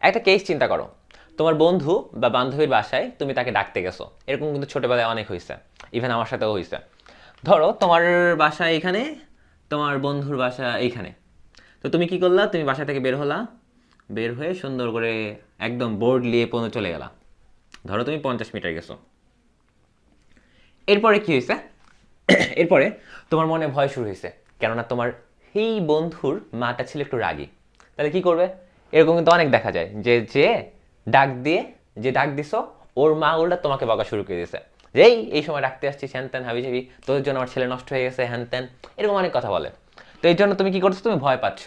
একটা কেস চিন্তা করো। তোমার বন্ধু বা বান্ধবীর বাসায় তুমি তাকে ডাকতে গেছো। এরকম কিন্তু ছোটোবেলায় অনেক হয়েছে। ইভেন আমার সাথেও হয়েছে। ধরো তোমার বাসা এখানে, তোমার বন্ধুর বাসা এইখানে। তো তুমি কি করলা? তুমি বাসা থেকে বের হলা। বের হয়ে সুন্দর করে একদম বোর্ড নিয়ে পৌঁছে চলে গেলা। ধরো তুমি পঞ্চাশ মিটার গেছো। এরপরে কি হয়েছে? এরপরে তোমার মনে ভয় শুরু হয়েছে। কেননা তোমার সেই বন্ধুর মাটা ছিল একটু রাগী। তাহলে কি করবে? এরকম কিন্তু অনেক দেখা যায় যে যে ডাক দিয়ে, যে ডাক দিছো, ওর মা উল্টা তোমাকে বকা শুরু করে দিয়েছে। যে, এই এই সময় ডাকতে আসছিস, হ্যান ত্যান, হাবি যাবি, তোদের জন্য আমার ছেলে নষ্ট হয়ে গেছে, হ্যান ত্যান, এরকম অনেক কথা বলে। তো এই জন্য তুমি কি করছ? তুমি ভয় পাচ্ছ।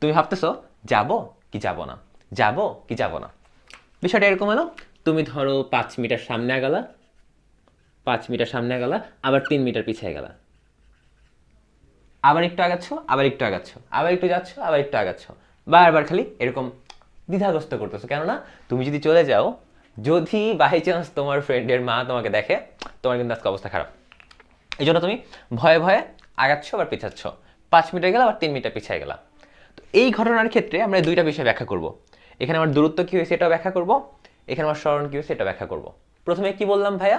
তুমি ভাবতেছো, যাব কি যাব না? যাব কি যাব না? বিষয়টা এরকম হলো, তুমি ধরো পাঁচ মিটার সামনে গেলা, পাঁচ মিটার সামনে গেলা, আবার তিন মিটার পিছিয়ে গেলা। আবার একটু আগাচ্ছ, আবার একটু আগাচ্ছ, আবার একটু যাচ্ছ, আবার একটু আগাচ্ছ। বারবার খালি এরকম দ্বিধাগ্রস্ত করতেছো। কেননা তুমি যদি চলে যাও, যদি বাই চান্স তোমার ফ্রেন্ডের মা তোমাকে দেখে, তোমার কিন্তু আজকে অবস্থা খারাপ। এই জন্য তুমি ভয়ে ভয়ে আগাচ্ছ আবার পিছাচ্ছ। পাঁচ মিটার গেলা, আবার তিন মিটার পিছিয়ে গেলা তো এই ঘটনার ক্ষেত্রে আমরা দুইটা বিষয় ব্যাখ্যা করব। এখানে আমার দূরত্ব কী হয়েছে এটাও ব্যাখ্যা করব। এখানে আমার স্মরণ কী হয়েছে এটা ব্যাখ্যা করব। প্রথমে কি বললাম ভাইয়া?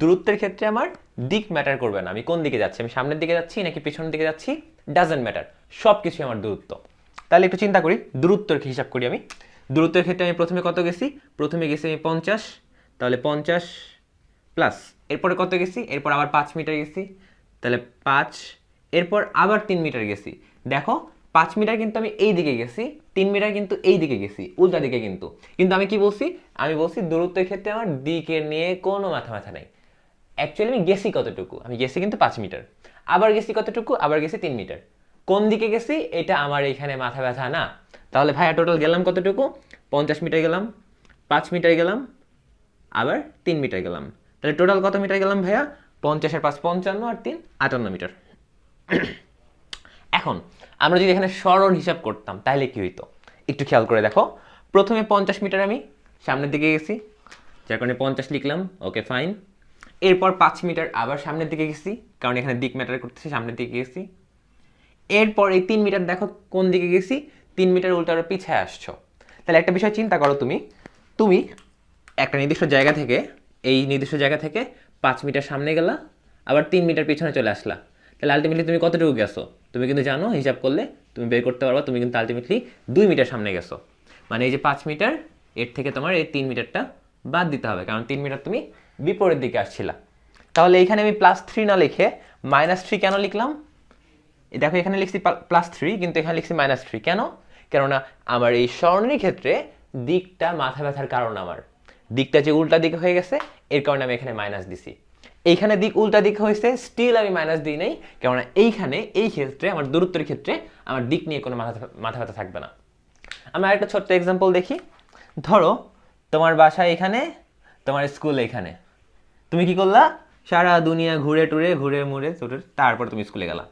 দূরত্বের ক্ষেত্রে আমার দিক ম্যাটার করবে না। আমি কোন দিকে যাচ্ছি? আমি সামনের দিকে যাচ্ছি নাকি পিছনের দিকে যাচ্ছি? ডাজেন্ট ম্যাটার সব কিছুই আমার দূরত্ব। তাহলে একটু চিন্তা করি, দূরত্বের হিসাব করি আমি। দূরত্বের ক্ষেত্রে আমি প্রথমে কত গেছি? প্রথমে গেছি আমি পঞ্চাশ, তাহলে পঞ্চাশ প্লাস এরপরে কত গেছি? এরপর আবার পাঁচ মিটার গেছি, তাহলে পাঁচ। এরপর আবার তিন মিটার গেছি। দেখো, পাঁচ মিটার কিন্তু আমি এই দিকে গেছি, তিন মিটার কিন্তু এই দিকে গেছি, উল্টা দিকে কিন্তু। কিন্তু আমি কি বলছি? আমি বলছি দূরত্বের ক্ষেত্রে আমার দিকে নিয়ে কোনো মাথা মাথা নাই। অ্যাকচুয়ালি আমি গেছি কতটুকু? আমি গেছি কিন্তু পাঁচ মিটার। আবার গেছি কতটুকু? আবার গেছি তিন মিটার। কোন দিকে গেছি? এটা আমার এখানে মাথা ব্যথা না। তাহলে ভাইয়া টোটাল গেলাম কতটুকু? পঞ্চাশ মিটার গেলাম, পাঁচ মিটার গেলাম, আবার তিন মিটার গেলাম। তাহলে টোটাল কত মিটার গেলাম ভাইয়া? পঞ্চাশের পাঁচ, পঞ্চান্ন আর তিন, আটান্ন মিটার। এখন, আমরা যদি এখানে সরল হিসাব করতাম, তাহলে কি হইতো? একটু খেয়াল করে দেখো। প্রথমে পঞ্চাশ মিটার আমি সামনের দিকে গেছি। যার কারণে পঞ্চাশ লিখলাম ওকে ফাইন এরপর পাঁচ মিটার আবার সামনের দিকে গেছি, কারণ এখানে দিক ম্যাটার করতেছে, সামনের দিকে গেছি। এরপর এই তিন মিটার দেখো কোন দিকে গেছি, তিন মিটার উল্টো আরও পিছিয়ে আসছো। তাহলে একটা বিষয় চিন্তা করো তুমি। তুমি একটা নির্দিষ্ট জায়গা থেকে, এই নির্দিষ্ট জায়গা থেকে পাঁচ মিটার সামনে গেলা, আবার তিন মিটার পিছনে চলে আসলা। তাহলে আলটিমেটলি তুমি কতটুকু গেছো? তুমি কিন্তু জানো, হিসাব করলে তুমি বের করতে পারবা, তুমি কিন্তু আলটিমেটলি দুই মিটার সামনে গেছো। মানে এই যে পাঁচ মিটার, এর থেকে তোমার এই তিন মিটারটা বাদ দিতে হবে, কারণ তিন মিটার তুমি বিপরীত দিকে আসছিলা। তাহলে এখানে আমি প্লাস থ্রি না লিখে মাইনাস থ্রি কেন লিখলাম? দেখো, এখানে লিখছি প্লাস থ্রি কিন্তু এখানে লিখছি মাইনাস থ্রি কেন? কেননা আমার এই স্বর্ণের ক্ষেত্রে দিকটা মাথা ব্যথার কারণ আমার। দিকটা যে উল্টা দিকে হয়ে গেছে, এর কারণে আমি এখানে মাইনাস দিছি। এইখানে দিক উল্টা দিকে হয়েছে স্টিল আমি মাইনাস দিই নাই, কেননা এইখানে, এই ক্ষেত্রে, আমার দূরত্বের ক্ষেত্রে আমার দিক নিয়ে কোনো মাথা মাথা ব্যথা থাকবে না। আমরা একটা ছোট্ট এক্সাম্পল দেখি। ধরো, তোমার বাসা এখানে, তোমার স্কুল এখানে। তুমি কি করলা? সারা দুনিয়া ঘুরে টুরে, ঘুরে মুড়ে তারপর তুমি স্কুলে গেলা।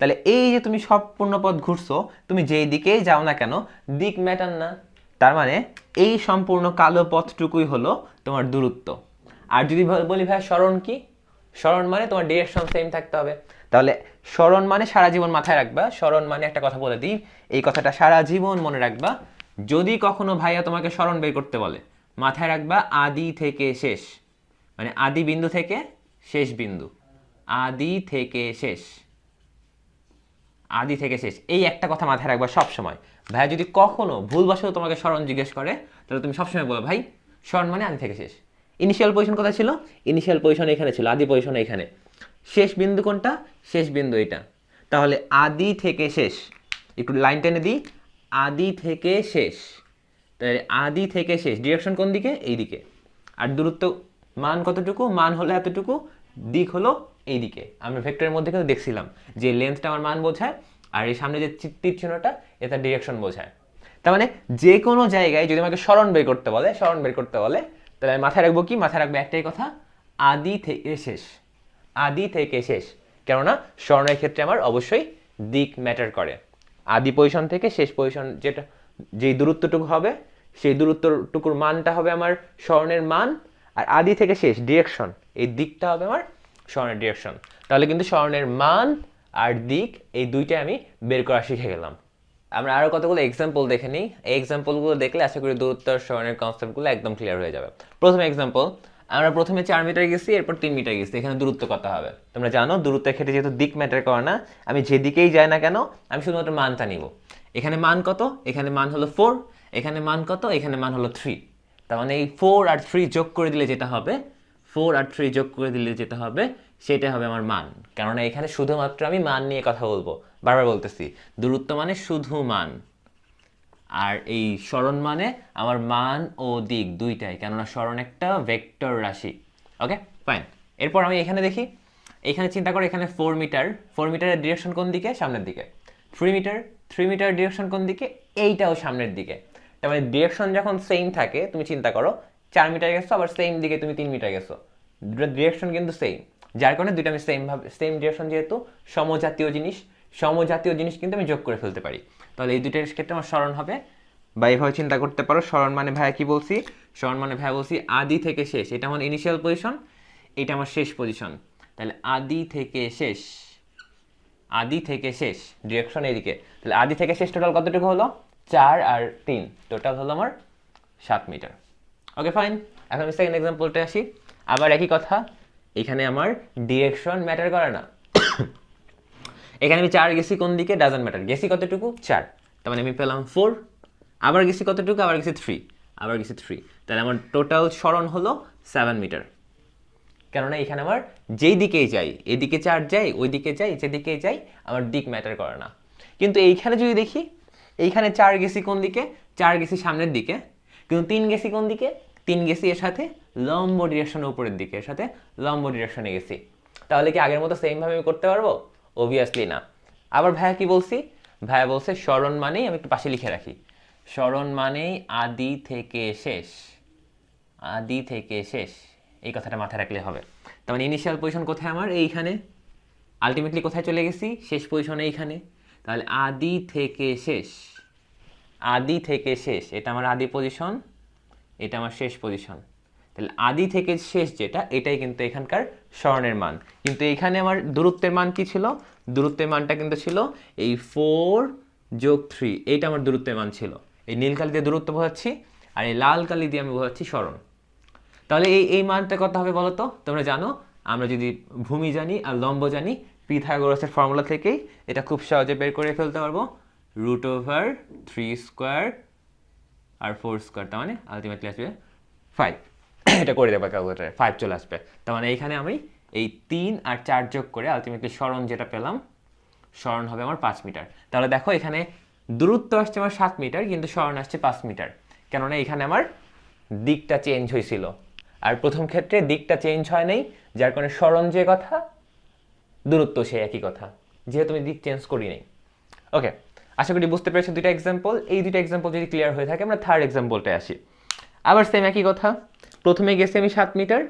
তাহলে এই যে তুমি সম্পূর্ণ পথ ঘুরছো, তুমি যেই দিকেই যাও না কেন, দিক ম্যাটার না। তার মানে এই সম্পূর্ণ কালো পথটুকুই হলো তোমার দূরত্ব। আর যদি বলি ভাই, স্মরণ কি? স্মরণ মানে তোমার ডিরেকশন সেম থাকতে হবে। তাহলে স্মরণ মানে সারা জীবন মাথায় রাখবা। স্মরণ মানে একটা কথা বলে দিই, এই কথাটা সারা জীবন মনে রাখবা। যদি কখনো ভাইয়া তোমাকে স্মরণ বের করতে বলে, মাথায় রাখবা আদি থেকে শেষ। মানে আদি বিন্দু থেকে শেষ বিন্দু। আদি থেকে শেষ। আদি থেকে শেষ। এই একটা কথা মাথায় রাখবা সবসময়। ভাইয়া যদি কখনো ভুলবশত তোমাকে স্মরণ জিজ্ঞেস করে, তাহলে তুমি সবসময় বলো ভাই স্মরণ মানে আদি থেকে শেষ। ইনিশিয়াল পজিশন কোথায় ছিল? ইনিশিয়াল পজিশন এখানে ছিল, আদি পজিশন এখানে। শেষ বিন্দু কোনটা? শেষ বিন্দু এটা। তাহলে আদি থেকে শেষ। একটু লাইন টেনে দিই। আদি থেকে শেষ। তাহলে আদি থেকে শেষ। ডিরেকশন কোন দিকে? এই দিকে। আর দূরত্ব মান কতটুকু? মান হলো এতটুকু। দিক হলো এই দিকে। আমরা ভেক্টরের মধ্যে কিন্তু দেখছিলাম যে লেন্থটা আমার মান বোঝায়। আর এই সামনে যে তীর চিহ্নটা এটা ডিরেকশন বোঝায়। তার মানে যে কোনো জায়গায় যদি আমাকে স্মরণ বের করতে বলে, স্মরণ বের করতে বলে, তাহলে আমি মাথায় রাখব কি? মাথায় রাখব একটাই কথা, আদি থেকে শেষ। আদি থেকে শেষ। কেননা স্মরণের ক্ষেত্রে আমার অবশ্যই দিক ম্যাটার করে। আদি পজিশন থেকে শেষ পজিশন যেটা, যেই দূরত্বটুকু হবে, সেই দূরত্বটুকুর মানটা হবে আমার স্মরণের মান, আর আদি থেকে শেষ ডিরেকশন এই দিকটা হবে আমার স্মরণের ডিরেকশন তাহলে কিন্তু স্মরণের মান আর দিক, এই দুইটাই আমি বের করা শিখে গেলাম। আমরা আরও কতগুলো এক্সাম্পল দেখে নিই? এই এক্সাম্পলগুলো দেখলে আশা করি দূরত্ব আর স্মরণের কনসেপ্টগুলো একদম ক্লিয়ার হয়ে যাবে। প্রথম এক্সাম্পল আমরা প্রথমে চার মিটার গেছি, এরপর তিন মিটার গেছি। এখানে দূরত্ব কত হবে? তোমরা জানো দূরত্বের ক্ষেত্রে যেহেতু দিক ম্যাটার করে না, আমি যেদিকেই যাই না কেন, আমি শুধুমাত্র মানটা নিব। এখানে মান কত? এখানে মান হলো ফোর এখানে মান কত? এখানে মান হলো থ্রি তার মানে এই ফোর আর থ্রি যোগ করে দিলে যেটা হবে? ফোর আর থ্রি যোগ করে দিলে যেটা হবে? সেটা হবে আমার মান। কেননা এখানে শুধুমাত্র আমি মান নিয়ে কথা বলব। বারবার বলতেছি, দূরত্ব মানে শুধু মান। আর এই স্মরণ মানে আমার মান ও দিক দুইটাই, কেননা স্মরণ একটা ভেক্টর রাশি। ওকে ফাইন এরপর আমি এখানে দেখি, এখানে চিন্তা করো এখানে ফোর মিটার ফোর মিটারের ডিরেকশন কোন দিকে? সামনের দিকে। Three metre three metre direction কোন দিকে? এইটাও সামনের দিকে। তার মানে ডিরেকশন যখন সেম থাকে, তুমি চিন্তা করো, চার মিটার গেছো, আবার সেম দিকে তুমি তিন মিটার গেছো। দুটো ডিরেকশন কিন্তু সেম যার কারণে দুইটা আমি সেম ভাবে সেম ডিরেকশন যেহেতু, সমজাতীয় জিনিস সমজাতীয় জিনিস কিন্তু আমি যোগ করে ফেলতে পারি। তাহলে এই দুইটার ক্ষেত্রে আমার স্মরণ হবে। বা এভাবে চিন্তা করতে পারো। স্মরণ মানে ভাইয়া কি বলছি? স্মরণ মানে ভাইয়া বলছি আদি থেকে শেষ। এটা আমার ইনিশিয়াল পজিশন এটা আমার শেষ পজিশন তাহলে আদি থেকে শেষ, আদি থেকে শেষ ডিরেকশন এদিকে। তাহলে আদি থেকে শেষ টোটাল কতটুকু হলো? চার আর তিন। টোটাল হলো আমার সাত মিটার ওকে ফাইন এখন আমি সেকেন্ড এক্সাম্পলটা আসি। আবার একই কথা। এখানে আমার ডিরেকশন ম্যাটার করে না। এখানে আমি চার গেছি কোন দিকে? ডাজন্ট ম্যাটার গেছি কতটুকু? চার। তার মানে আমি পেলাম ফোর আবার গেছি কতটুকু? আবার গেছি থ্রি আবার গেছি থ্রি তাহলে আমার টোটাল স্মরণ হলো সেভেন মিটার কেননা এখানে আমার যেই দিকেই যাই, এদিকে চার যাই ওই দিকে যাই যেদিকেই যাই, আমার দিক ম্যাটার করে না। কিন্তু এইখানে যদি দেখি, এইখানে চার গেছি কোন দিকে? চার গেছি সামনের দিকে। কিন্তু তিন গেছি কোন দিকে? তিন গেছি এর সাথে লম্ব ডিরেকশন উপরের দিকে সাথে লম্ব ডিরেকশনে গেছি। তাহলে কি আগের মতো সেমভাবে আমি করতে পারব? অবভিয়াসলি না। আবার ভাইয়া কি বলছি? ভাইয়া বলছে, স্মরণ মানেই আমি একটু পাশে লিখে রাখি। স্মরণ মানেই আদি থেকে শেষ। আদি থেকে শেষ। এই কথাটা মাথায় রাখলে হবে। তার মানে ইনিশিয়াল পজিশন কোথায় আমার? এইখানে। আলটিমেটলি কোথায় চলে গেছি? শেষ পজিশনে এইখানে। তাহলে আদি থেকে শেষ। আদি থেকে শেষ। এটা আমার আদি পজিশন এটা আমার শেষ পজিশন তাহলে আদি থেকে শেষ যেটা, এটাই কিন্তু এখানকার স্মরণের মান। কিন্তু এখানে আমার দূরত্বের মান কি ছিল? দূরত্বের মানটা কিন্তু ছিল এই ফোর যোগ থ্রি এইটা আমার দূরত্বের মান ছিল। এই নীল কালি দিয়ে দূরত্ব বোঝাচ্ছি, আর এই লাল কালি দিয়ে আমি বোঝাচ্ছি স্মরণ তাহলে এই এই মানটা কত হবে বলো তো? তোমরা জানো, আমরা যদি ভূমি জানি আর লম্ব জানি, পিথাগোরাসের ফর্মুলা থেকেই এটা খুব সহজে বের করে ফেলতে পারব। রুট ওভার থ্রি স্কোয়ার আর ফোর স্কোয়ার তার মানে আলটিমেটলি আসবে ফাইভ এটা করে দেবো ক্যালকুলেটারে ফাইভ চলে আসবে। তার মানে এইখানে আমি এই তিন আর চার যোগ করে আলটিমেটলি স্মরণ যেটা পেলাম, স্মরণ হবে আমার পাঁচ মিটার। তাহলে দেখো এখানে দূরত্ব আসছে আমার সাত মিটার, কিন্তু স্মরণ আসছে পাঁচ মিটার। কেননা এখানে আমার দিকটা চেঞ্জ হয়েছিল। আর প্রথম ক্ষেত্রে দিকটা চেঞ্জ হয় নাই, যার কারণে স্মরণ যে কথা, দূরত্ব সে একই কথা। যেহেতু আমি দিক চেঞ্জ করি নাই। ওকে আশা করি বুঝতে পেরেছ দুইটা এক্সাম্পল এই দুইটা এক্সাম্পল যদি ক্লিয়ার হয়ে থাকে, আমরা থার্ড এক্সাম্পলটায় আসি। আবার সেম একই কথা। প্রথমে গেছি আমি সাত মিটার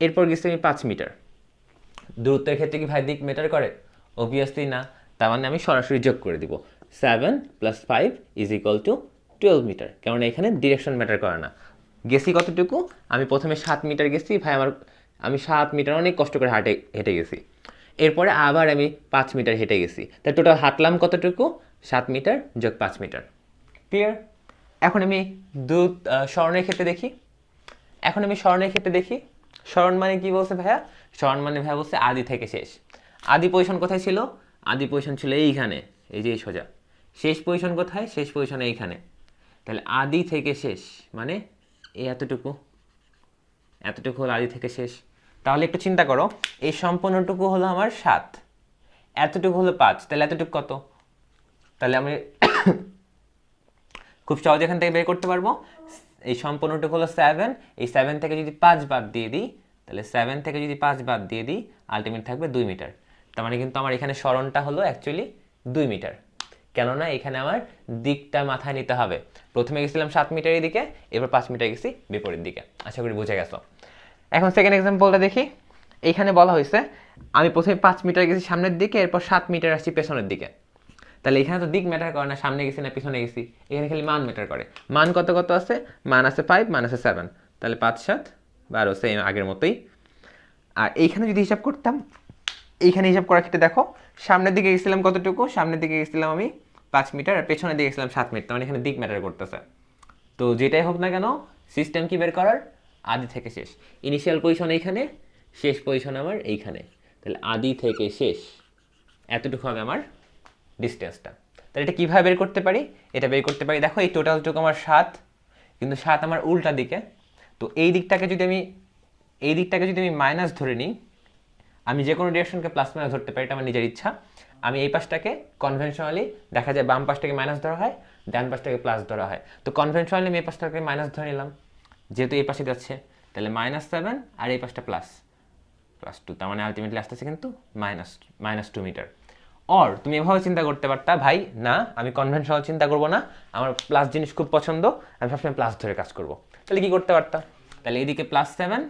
এরপর গেছি আমি পাঁচ মিটার। দূরত্বের ক্ষেত্রে কি ভাই দিক মেটার করে? অবভিয়াসলি না। তার মানে আমি সরাসরি যোগ করে দিব। Seven plus five is equal to twelve metre কেননা এখানে ডিরেকশন ম্যাটার করে না। গেছি কতটুকু? আমি প্রথমে সাত মিটার গেছি। ভাই আমার আমি সাত মিটার অনেক কষ্ট করে হাঁটে হেঁটে গেছি। এরপরে আবার আমি পাঁচ মিটার হেঁটে গেছি। তাই টোটাল হাঁটলাম কতটুকু? সাত মিটার যোগ পাঁচ মিটার। ক্লিয়ার এখন আমি দু আহ, স্মরণের ক্ষেত্রে দেখি। এখন আমি স্মরণের ক্ষেত্রে দেখি। স্মরণ মানে কি বলছে ভাইয়া? স্মরণ মানে ভাইয়া বলছে আদি থেকে শেষ। আদি পজিশন কোথায় ছিল? আদি পজিশন ছিল এইখানে, এই যে সোজা। শেষ পজিশন কোথায়? শেষ পজিশন এইখানে। তাহলে আদি থেকে শেষ মানে এই এতটুকু। এতটুকু হলো আদি থেকে শেষ। তাহলে একটু চিন্তা করো, এই সম্পূর্ণটুকু হলো আমার সাত। এতটুকু হলো পাঁচ, তাহলে এতটুকু কত? তাহলে আমি খুব সহজে এখান থেকে বের করতে পারব। এই সম্পূর্ণটুকু হলো সেভেন এই সেভেন থেকে যদি পাঁচ বাদ দিয়ে দিই, তাহলে সেভেন থেকে যদি পাঁচ বাদ দিয়ে দিই আলটিমেট থাকবে দুই মিটার তার মানে কিন্তু আমার এখানে স্মরণটা হলো অ্যাকচুয়ালি দুই মিটার কেননা এখানে আমার দিকটা মাথায় নিতে হবে। প্রথমে গেছিলাম সাত মিটারের দিকে এবার পাঁচ মিটার গেছি বিপরীত দিকে। আশা করি বুঝে গেছো। এখন সেকেন্ড এক্সাম্পলটা দেখি। এখানে বলা হয়েছে, আমি প্রথমে পাঁচ মিটার গেছি সামনের দিকে, এরপর সাত মিটার আসছি পেছনের দিকে। তাহলে এখানে তো দিক ম্যাটার করে না, সামনে গেছি না, পিছনে গেছি। এখানে খালি মান ম্যাটার করে। মান কত কত আছে? মান আছে ফাইভ মান আছে সেভেন তাহলে পাঁচ, সাত, বারো সেম আগের মতোই। আর এইখানে যদি হিসাব করতাম, এইখানে হিসাব করার ক্ষেত্রে দেখো, সামনের দিকে গেছিলাম কতটুকু? সামনের দিকে গেছিলাম আমি পাঁচ মিটার আর পেছনে দিয়ে গেছিলাম সাত মিটার মানে এখানে দিক ম্যাটার করতেছে। তো যেটাই হোক না কেন সিস্টেম কি বের করার? আদি থেকে শেষ। ইনিশিয়াল পজিশন এইখানে, শেষ পজিশন আমার এইখানে। তাহলে আদি থেকে শেষ। এতটুকু হবে আমার ডিস্টেন্সটা তাহলে এটা কীভাবে বের করতে পারি? এটা বের করতে পারি, দেখো এই টোটালটুকু আমার সাত, কিন্তু সাত আমার উল্টা দিকে। তো এই দিকটাকে যদি আমি, এই দিকটাকে যদি আমি মাইনাস ধরে নিই, আমি যে কোনো ডিরেকশনকে প্লাস মাইনাস ধরতে পারি, এটা আমার নিজের ইচ্ছা। আমি এই পাশটাকে কনভেনশনালি দেখা যায় বাম পাশটাকে মাইনাস ধরা হয়, ডান পাশটাকে প্লাস ধরা হয়। তো কনভেনশনালি আমি এই পাশটাকে মাইনাস ধরে নিলাম। যেহেতু এই পাশে যাচ্ছে, তাহলে মাইনাস সেভেন আর এই পাশটা প্লাস প্লাস টু তার মানে আলটিমেটলি আসতেছে কিন্তু minus minus two metre or তুমি এভাবে চিন্তা করতে পারতা, ভাই, না, আমি কনভেনশনাল চিন্তা করব না, আমার প্লাস জিনিস খুব পছন্দ, আমি সবসময় প্লাস ধরে কাজ করব। তাহলে কি করতে পারতা? তাহলে এদিকে প্লাস সেভেন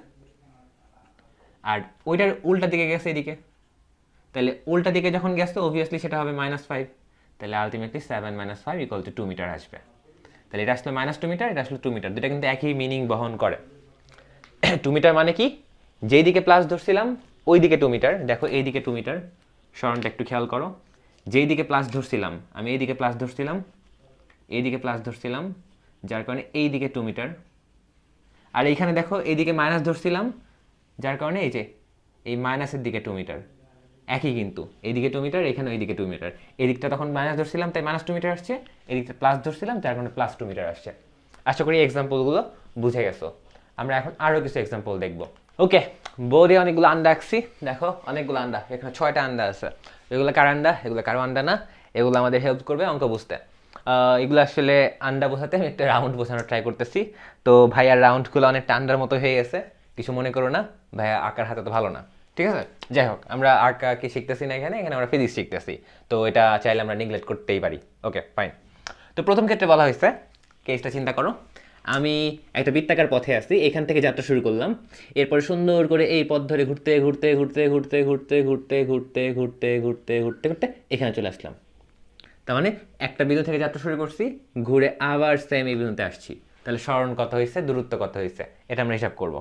আর ওইটার উল্টা দিকে গেছে এদিকে। তাহলে উল্টা দিকে যখন গেছে অবভিয়াসলি সেটা হবে মাইনাস ফাইভ তাহলে ultimately seven minus five equal to two metre আসবে। তাহলে এটা আসলে মাইনাস টু মিটার এটা আসলে টু মিটার দুটা কিন্তু একই মিনিং বহন করে। টু মিটার মানে কি? যেই দিকে প্লাস ধরছিলাম ওই দিকে টু মিটার দেখো এই দিকে টু মিটার স্মরণটা একটু খেয়াল করো। যেই দিকে প্লাস ধরছিলাম, আমি এই দিকে প্লাস ধরছিলাম, এই দিকে প্লাস ধরছিলাম, যার কারণে এই দিকে টু মিটার আর এইখানে দেখো এইদিকে মাইনাস ধরছিলাম, যার কারণে এই যে, এই মাইনাসের দিকে টু মিটার একই কিন্তু এইদিকে টু মিটার এখানে ওইদিকে টু মিটার এদিকটা তখন মাইনাস ধরছিলাম, তাই মাইনাস টু মিটার আসছে। এদিকটা প্লাস ধরছিলাম যার কারণে প্লাস টু মিটার আসছে। আশা করি এক্সাম্পলগুলো বুঝে গেছো। আমরা এখন আরও কিছু এক্সাম্পল দেখব। ওকে বোর্ডে অনেকগুলো আন্ডা আঁকছি, দেখো, অনেকগুলো আন্ডা, এখানে ছয়টা আন্ডা আছে। এগুলো কার আন্ডা? এগুলো কারও আন্ডা না, এগুলো আমাদের হেল্প করবে অঙ্ক বুঝতে। এগুলো আসলে আন্ডা বোঝাতে আমি একটা রাউন্ড বোঝানোর ট্রাই করতেছি। তো ভাইয়ার রাউন্ডগুলো অনেকটা আন্ডার মতো হয়ে গেছে, কিছু মনে করো না, ভাইয়া আঁকার হাতে তো ভালো না, ঠিক আছে? যাই হোক, আমরা আঁকা কি শিখতেছি না এখানে? এখানে আমরা ফিজিক্স শিখতেছি, তো এটা চাইলে আমরা নিগলেক্ট করতেই পারি। ওকে ফাইন তো প্রথম ক্ষেত্রে বলা হয়েছে কেসটা চিন্তা করো। আমি একটা বৃত্তাকার পথে আছি এখান থেকে যাত্রা শুরু করলাম এরপরে সুন্দর করে এই পথ ধরে ঘুরতে ঘুরতে ঘুরতে ঘুরতে ঘুরতে ঘুরতে ঘুরতে ঘুরতে ঘুরতে ঘুরতে ঘুরতে এখানে চলে আসলাম তার মানে একটা বিন্দু থেকে যাত্রা শুরু করছি ঘুরে আবার সেম এই বিন্দুতে আসছি তাহলে স্মরণ কত হয়েছে দূরত্ব কত হয়েছে এটা আমরা হিসাব করব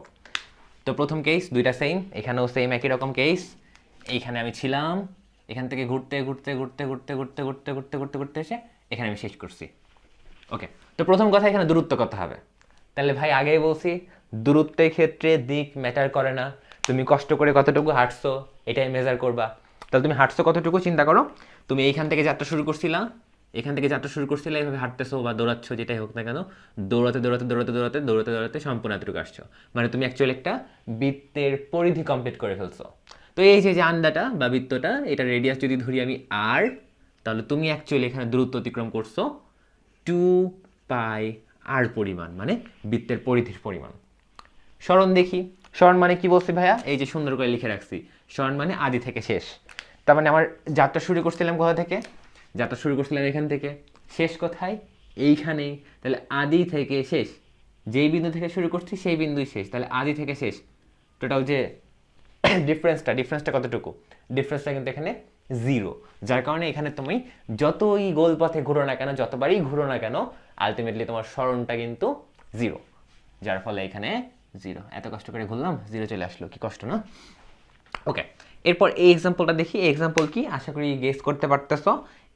তো প্রথম কেস দুইটা সেম এখানেও সেম একই রকম কেস এইখানে আমি ছিলাম এখান থেকে ঘুরতে ঘুরতে ঘুরতে ঘুরতে ঘুরতে ঘুরতে ঘুরতে ঘুরতে ঘুরতে এসে এখানে আমি শেষ করছি ওকে তো প্রথম কথা এখানে দূরত্ব কত হবে? তাহলে ভাই আগেই বলছি, দূরত্বের ক্ষেত্রে দিক ম্যাটার করে না। তুমি কষ্ট করে কতটুকু হাঁটছো, এটাই মেজার করবা। তাহলে তুমি হাঁটছো কতটুকু চিন্তা করো। তুমি এইখান থেকে যাত্রা শুরু করছিলা, এখান থেকে যাত্রা শুরু করছিলে, এইভাবে হাঁটতেছো বা দৌড়াচ্ছ, যেটাই হোক না কেন, দৌড়াতে দৌড়াতে দৌড়াতে দৌড়াতে দৌড়াতে দৌড়াতে সম্পূর্ণ এতটুকু আসছো। মানে তুমি অ্যাকচুয়ালি একটা বৃত্তের পরিধি কমপ্লিট করে ফেলছো। তো এই যে যে আন্দাটা বা বৃত্তটা, এটা রেডিয়াস যদি ধরি আমি আর তাহলে তুমি অ্যাকচুয়ালি এখানে দূরত্ব অতিক্রম করছ টু পাই আর পরিমাণ মানে বৃত্তের পরিধির পরিমাণ। স্মরণ দেখি। স্মরণ মানে কি বলছি ভাইয়া? এই যে সুন্দর করে লিখে রাখছি। স্মরণ মানে আদি থেকে শেষ। তার মানে আমার যাত্রা শুরু করছিলাম কোথা থেকে? যাত্রা শুরু করছিলাম এখান থেকে। শেষ কোথায়? এইখানেই তাহলে আদি থেকে শেষ। যেই বিন্দু থেকে শুরু করছি সেই বিন্দুই শেষ। তাহলে আদি থেকে শেষ। টোটাল যে ডিফারেন্সটা ডিফারেন্সটা কতটুকু? ডিফারেন্সটা কিন্তু এখানে জিরো। যার কারণে এখানে তুমি যতই গোল পথে ঘুরো না কেন, যতবারই ঘুরো না কেন আলটিমেটলি তোমার স্মরণটা কিন্তু জিরো। যার ফলে এখানে জিরো। এত কষ্ট করে ঘুরলাম, জিরো চলে আসলো। কি কষ্ট না? ওকে এরপর এই এক্সাম্পলটা দেখি। এই এক্সাম্পল কি? আশা করি গেস করতে পারতেছো।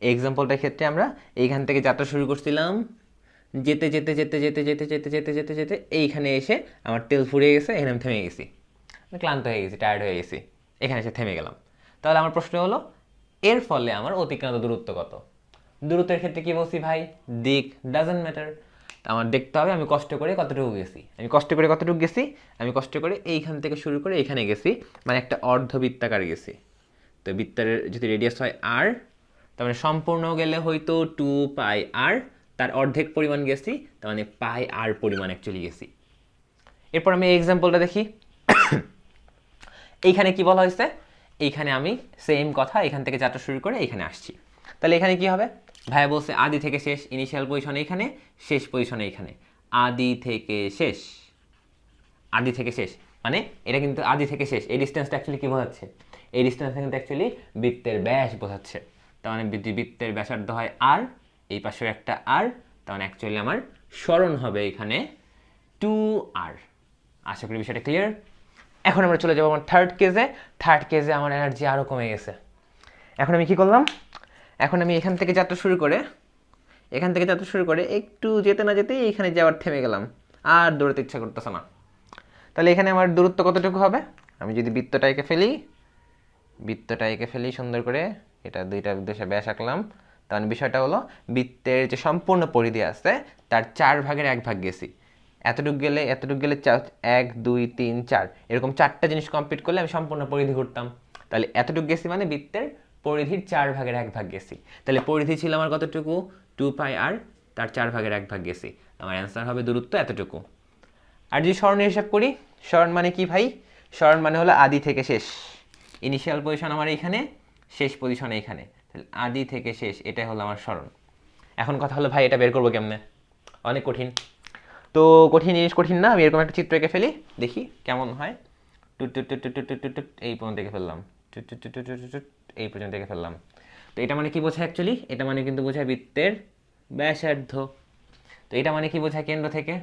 এই এক্সাম্পলটার ক্ষেত্রে আমরা এইখান থেকে যাত্রা শুরু করছিলাম। যেতে যেতে যেতে যেতে যেতে যেতে যেতে যেতে যেতে এইখানে এসে আমার তেল ফুরিয়ে গেছে, এখানে আমি থেমে গেছি। ক্লান্ত হয়ে গেছি টায়ার্ড হয়ে গেছি। এখানে এসে থেমে গেলাম। তাহলে আমার প্রশ্ন হলো এর ফলে আমার অতিক্রান্ত দূরত্ব কত? দূরত্বের ক্ষেত্রে কি বলছি ভাই? দিক। ডাজেন্ট ম্যাটার আমার দেখতে হবে, আমি কষ্ট করে কতটুকু গেছি। আমি কষ্ট করে কতটুকু গেছি? আমি কষ্ট করে এইখান থেকে শুরু করে এইখানে গেছি। মানে একটা অর্ধবৃত্তাকার গেছি। তো বৃত্তের যদি রেডিয়াস হয় আর তার মানে সম্পূর্ণ গেলে হয়তো টু পাই আর তার অর্ধেক পরিমাণ গেছি, তার মানে পাই আর পরিমাণ অ্যাকচুয়ালি গেছি। এরপর আমি এই এক্সাম্পলটা দেখি। এইখানে কি বলা হয়েছে? এইখানে আমি সেম কথা, এখান থেকে যাত্রা শুরু করে এইখানে আসছি। তাহলে এখানে কি হবে? ভাইয়া বলছে আদি থেকে শেষ ইনিশিয়াল পজিশন এখানে, শেষ পজিশন এখানে। আদি থেকে শেষ। আদি থেকে শেষ। মানে এটা কিন্তু আদি থেকে শেষ। এই ডিস্টেন্সটা অ্যাকচুয়ালি কী বোঝাচ্ছে? এই ডিস্টেন্সটা কিন্তু অ্যাকচুয়ালি বৃত্তের ব্যাস বোঝাচ্ছে। তার মানে বৃত্তের ব্যাসার্ধ হয় আর এই পাশেও একটা আর তার মানে অ্যাকচুয়ালি আমার স্মরণ হবে এখানে টু আর আশা করি বিষয়টা ক্লিয়ার এখন আমরা চলে যাব আমার থার্ড কেজে থার্ড কেজে আমার এনার্জি আরও কমে গেছে। এখন আমি কি করলাম? এখন আমি এখান থেকে যাত্রা শুরু করে, এখান থেকে যাত্রা শুরু করে একটু যেতে না যেতেই এখানে যাওয়ার থেমে গেলাম। আর দৌড়াতে ইচ্ছা করতেছে না। তাহলে এখানে আমার দূরত্ব কতটুকু হবে? আমি যদি বৃত্তটা এঁকে ফেলি বৃত্তটা এঁকে ফেলি সুন্দর করে, এটা দুইটা উদ্দেশ্যে ব্যাস আঁকলাম। তাহলে বিষয়টা হলো, বৃত্তের যে সম্পূর্ণ পরিধি আছে, তার চার ভাগের এক ভাগ গেছি। এতটুকু গেলে এতটুকু গেলে চা- এক, দুই, তিন, চার। এরকম চারটা জিনিস কমপ্লিট করলে আমি সম্পূর্ণ পরিধি ঘুরতাম। তাহলে এতটুকু গেছি মানে বৃত্তের পরিধির চার ভাগের এক ভাগ গেছি। তাহলে পরিধি ছিল আমার কতটুকু? টু পাই আর তার চার ভাগের এক ভাগ গেছি। আমার অ্যান্সার হবে দূরত্ব এতটুকু। আর যদি স্মরণের হিসাব করি স্মরণ মানে কি ভাই? স্মরণ মানে হলো আদি থেকে শেষ। ইনিশিয়াল পজিশন আমার এইখানে, শেষ পজিশন এইখানে। তাহলে আদি থেকে শেষ, এটাই হলো আমার স্মরণ এখন কথা হলো ভাই, এটা বের করব কেমনে? অনেক কঠিন। তো কঠিন জিনিস কঠিন না আমি এরকম একটা চিত্র এঁকে ফেলি দেখি কেমন হয় টুট টুট টুট টুট টুট টুট এই পর্যন্ত এঁকে ফেললাম টুট টুট টুট টুট এই পর্যন্ত এঁকে ফেললাম তো এটা মানে কি বোঝায় অ্যাকচুয়ালি এটা মানে কিন্তু বোঝায় বৃত্তের ব্যাসার্ধ তো এটা মানে কি বোঝায় কেন্দ্র থেকে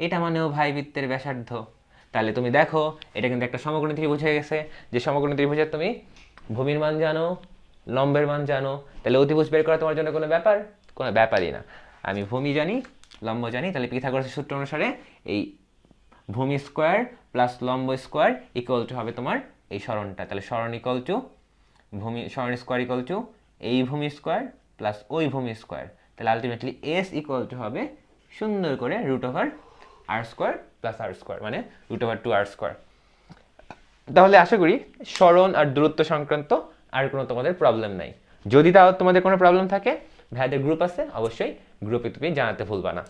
এটা মানেও ভাই বৃত্তের ব্যাসার্ধ তাহলে তুমি দেখো এটা কিন্তু একটা সমকোণী ত্রিভুজ হয়ে গেছে যে সমকোণী ত্রিভুজের তুমি ভূমির মান জানো লম্বের মান জানো তাহলে অতিভুজ বের করা তোমার জন্য কোনো ব্যাপার কোনো ব্যাপারই না আমি ভূমি জানি লম্ব জানি, তাহলে পিথাগোরাসের সূত্র অনুসারে এই ভূমি স্কোয়ার প্লাস লম্ব স্কোয়ার ইকুয়াল টু হবে তোমার এই সরণটা। তাহলে সরণ ইকুয়াল টু ভূমি, সরণ স্কোয়ার ইকুয়াল টু এই ভূমি স্কোয়ার প্লাস ওই ভূমি স্কোয়ার। তাহলে আলটিমেটলি এস ইকুয়াল টু হবে সুন্দর করে root over R square plus R square মানে root over two R square তাহলে আশা করি স্মরণ আর দূরত্ব সংক্রান্ত আর কোনো তোমাদের প্রবলেম নাই। যদি তাও তোমাদের কোনো প্রবলেম থাকে ভাইদের গ্রুপ আছে অবশ্যই গ্রুপে তুমি জানাতে ভুলবা না।